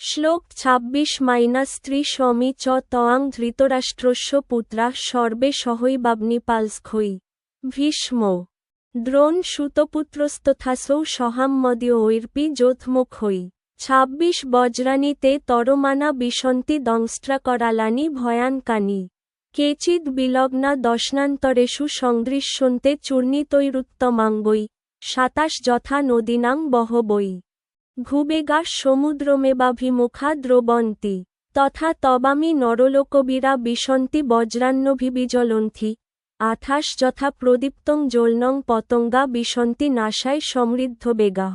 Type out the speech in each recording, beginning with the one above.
শ্লোক ছাব্বিশ মাইনাস ত্রিশমি চ তয়াং ধৃতরাষ্ট্রস্য পুত্রা সর্বে সহৈবাগ্নিপালস্খৈ ভীষ্ম, দ্রোণ সুতপুত্রস্তথাসৌ সহাম্মদীয় ঐর্পি যোধমুখৈ ছাব্বিশ বজ্রানিতে তরমানা বিসন্তি দংস্ট্রা করালানি ভয়ানকানি। কেচিদ বিলগ্না দশনান্তরেষু সংদৃশ্যন্তে চূর্ণিতৈরুত্তমাঙ্গৈ। সাতাশ যথা নদীনাং বহবৈ। ভুবেগা সমুদ্রমেবাভিমুখা দ্রবন্তি। তথা তবামি নরলোকবীরা বিসন্তি বজ্রান্নভিবিজ্বলন্থি আঠাশ যথা প্রদীপ্তং জ্বলনং পতঙ্গা বিসন্তি নাশায় সমৃদ্ধ বেগা।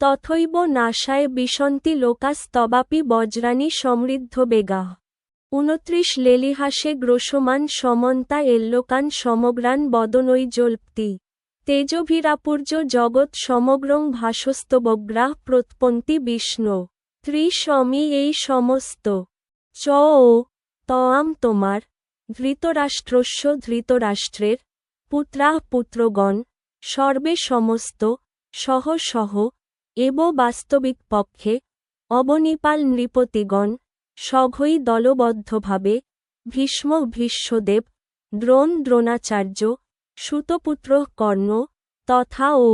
তথৈব নাশায় বিসন্তি লোকাস্তবাপি বজ্রানি সমৃদ্ধ বেগা। উনত্রিশ লেলিহাসে গ্রোসমান সমন্তা এল্লোকান সমগ্রান বদনৈ জল্পতি তেজভিরাপূর্য জগৎ সমগ্রং ভাসস্তবগ্রাহ প্রৎপন্তি বিষ্ণু। ত্রিশমি এই সমস্ত। চ ও তয়াম তোমার। ধৃতরাষ্ট্রস্য ধৃতরাষ্ট্রের। পুত্রাহ পুত্রগণ। সর্বে সমস্ত। সহ সহ। এব বাস্তবিক পক্ষে। অবনিপাল নৃপতিগণ। সঘই দলবদ্ধভাবে। ভীষ্ম ভীষ্মদেব। দ্রোণ দ্রোণাচার্য। সুতপুত্র কর্ণ তথা ও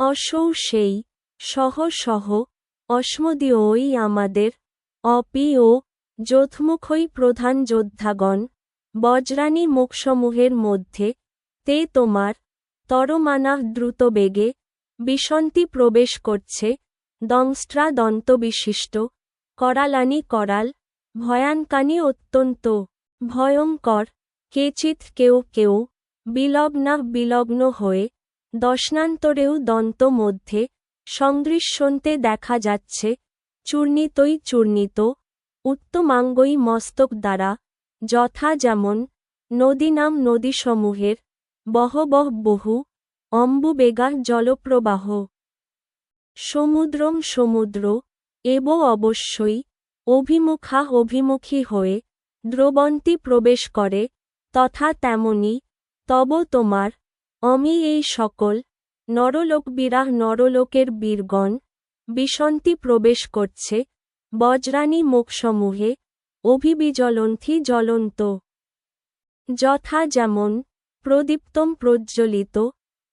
অসৌ সেই সহ সহ অস্মদীয়ই আমাদের অপি ও যোধমুখই প্রধান যোদ্ধাগণ বজ্রানী মুখসমূহের মধ্যে তে তোমার তরমানা দ্রুত বেগে বিসন্তি প্রবেশ করছে দংস্ট্রা দন্তবিশিষ্ট করালানি করাল, ভয়ানকানি অত্যন্ত ভয়ঙ্কর, কেচিৎ কেউ কেউ বিলগ্না বিলগ্ন হয়ে দশনান্তরেও দন্ত মধ্যে সংদৃশ্যন্তে দেখা যাচ্ছে চূর্ণিতই চূর্ণিত উত্তমাঙ্গই মস্তক দ্বারা যথা যেমন নদীনাম নদীসমূহের বহবহ বহু অম্বুবেগা জলপ্রবাহ। সমুদ্রম সমুদ্র, এব অবশ্যই অভিমুখা অভিমুখী হয়ে দ্রবন্তী প্রবেশ করে, তথা তেমনি তব তোমার অমি এই সকল নরলোকবীরা নরলোকের বীরগণ বিসন্তি প্রবেশ করছে বজ্রানী মুখসমূহে অভিবিজ্বলন্থি জ্বলন্ত। যথা যেমন, প্রদীপ্তম প্রজ্জ্বলিত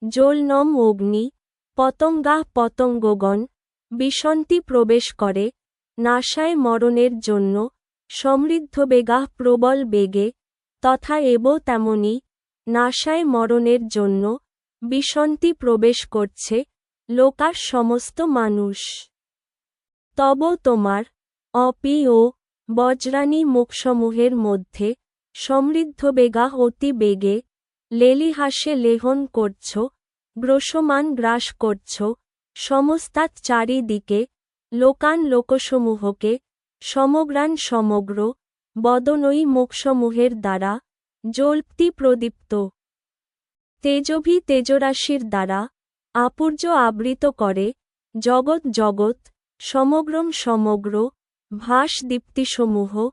জোলনম অগ্নি, পতঙ্গাহ পতঙ্গগণ বিসন্তি প্রবেশ করে, নাশায় মরণের জন্য, সমৃদ্ধ বেগাহ প্রবল বেগে, তথা এব তেমনি নাশায় মরণের জন্য বিসন্তি প্রবেশ করছে লোকার সমস্ত মানুষ। তব তোমার অপি ও বজ্রানী মুখসমূহের মধ্যে সমৃদ্ধ বেগা অতি বেগে লেলিহাসে লেহন করছ গ্রসমান গ্রাস করছ সমস্তাৎ চারিদিকে লোকান লোকসমূহকে সমগ্রান সমগ্র বদনই মুখসমূহের দ্বারা জল্পতি প্রদীপ্ত। তেজভি তেজরাশির দ্বারা আপুর্য আবৃত করে, জগৎ জগৎ, সমগ্রম সমগ্র ভাস দীপ্তিসমূহ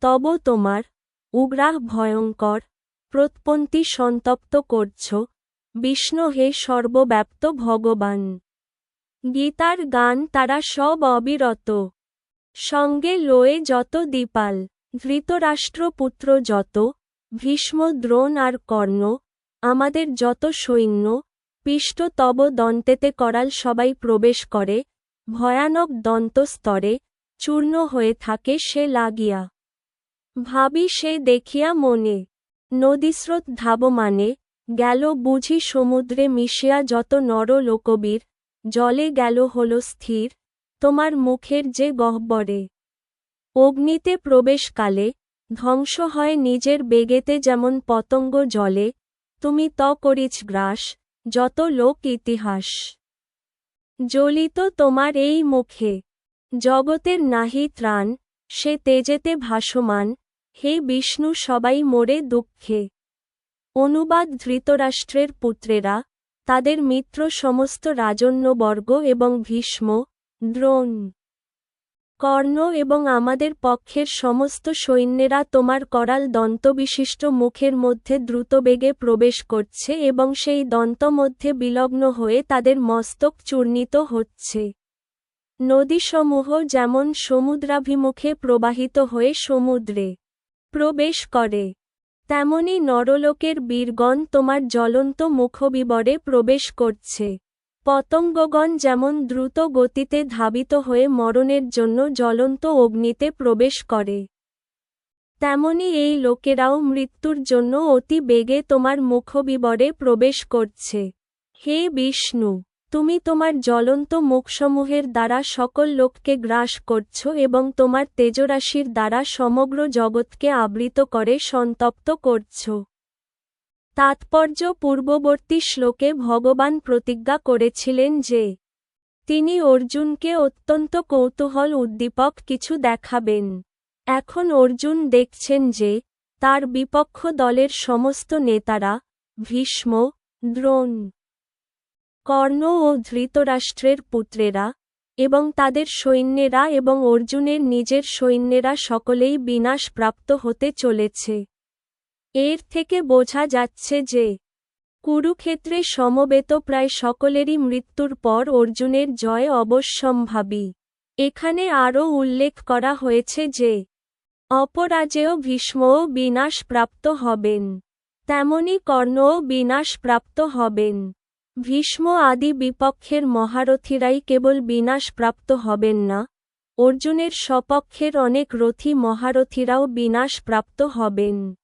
তব তোমার, উগ্রাহ ভয়ঙ্কর প্রৎপন্তি সন্তপ্ত করছ বিষ্ণু হে সর্বব্যাপ্ত ভগবান। গীতার গান তারা সব অবিরত। সঙ্গে লয়ে যত দীপাল ধৃতরাষ্ট্রপুত্র যত ভীষ্ম, দ্রোণ আর কর্ণ, আমাদের যত সৈন্য, পিষ্ট তব দন্তেতে করাল সবাই প্রবেশ করে, ভয়ানক দন্তস্তরে চূর্ণ হয়ে থাকে সে লাগিয়া। ভাবি সে দেখিয়া মনে, নদীস্রোত ধাবমানে গেল বুঝি সমুদ্রে মিশিয়া যত নর লোকবীর, জলে গেল হল স্থির, তোমার মুখের যে গহ্বরে। অগ্নিতে প্রবেশকালে ধ্বংস হয় নিজের বেগেতে যেমন পতঙ্গ জলে, তুমি ত করিছ গ্রাস, যত লোক ইতিহাস। জ্বলিত তোমার এই মুখে, জগতের নাহি ত্রাণ, সে তেজেতে ভাসমান, হে বিষ্ণু সবাই মোরে দুঃখে। অনুবাদ ধৃতরাষ্ট্রের পুত্রেরা, তাদের মিত্র সমস্ত রাজন্যবর্গ এবং ভীষ্ম, দ্রোণ। কর্ণ এবং আমাদের পক্ষের সমস্ত সৈন্যেরা তোমার করাল দন্তবিশিষ্ট মুখের মধ্যে দ্রুতবেগে প্রবেশ করছে এবং সেই দন্ত মধ্যে বিলগ্ন হয়ে তাদের মস্তক চূর্ণিত হচ্ছে। নদীসমূহ যেমন সমুদ্রাভিমুখে প্রবাহিত হয়ে সমুদ্রে প্রবেশ করে, তেমনি নরলোকের বীরগণ তোমার জ্বলন্ত মুখবিবরে প্রবেশ করছে। পতঙ্গগণ যেমন দ্রুত গতিতে ধাবিত হয়ে মরণের জন্য জ্বলন্ত অগ্নিতে প্রবেশ করে, তেমনি এই লোকেরাও মৃত্যুর জন্য অতি বেগে তোমার মুখবিবরে প্রবেশ করছে। হে বিষ্ণু, তুমি তোমার জ্বলন্ত মুখসমূহের দ্বারা সকল লোককে গ্রাস করছ এবং তোমার তেজরাশির দ্বারা সমগ্র জগৎকে আবৃত করে সন্তপ্ত করছ। তাৎপর্য পূর্ববর্তী শ্লোকে ভগবান প্রতিজ্ঞা করেছিলেন যে, তিনি অর্জুনকে অত্যন্ত কৌতূহল উদ্দীপক কিছু দেখাবেন। এখন অর্জুন দেখছেন যে, তার বিপক্ষ দলের সমস্ত নেতারা, ভীষ্ম, দ্রোণ, কর্ণ ও ধৃতরাষ্ট্রের পুত্রেরা এবং তাদের সৈন্যেরা এবং অর্জুনের নিজের সৈন্যেরা সকলেই বিনাশপ্রাপ্ত হতে চলেছে। এর থেকে বোঝা যাচ্ছে যে, কুরুক্ষেত্রে সমবেত প্রায় সকলেরই মৃত্যুর পর অর্জুনের জয় অবশ্যম্ভাবী। এখানে আরও উল্লেখ করা হয়েছে যে, অপরাজেয় ভীষ্মও বিনাশ প্রাপ্ত হবেন, তেমনি কর্ণও বিনাশ প্রাপ্ত হবেন। ভীষ্ম আদি বিপক্ষের মহারথীরাই কেবল বিনাশ প্রাপ্ত হবেন না, অর্জুনের সপক্ষের অনেক রথী মহারথীরাও বিনাশ প্রাপ্ত হবেন।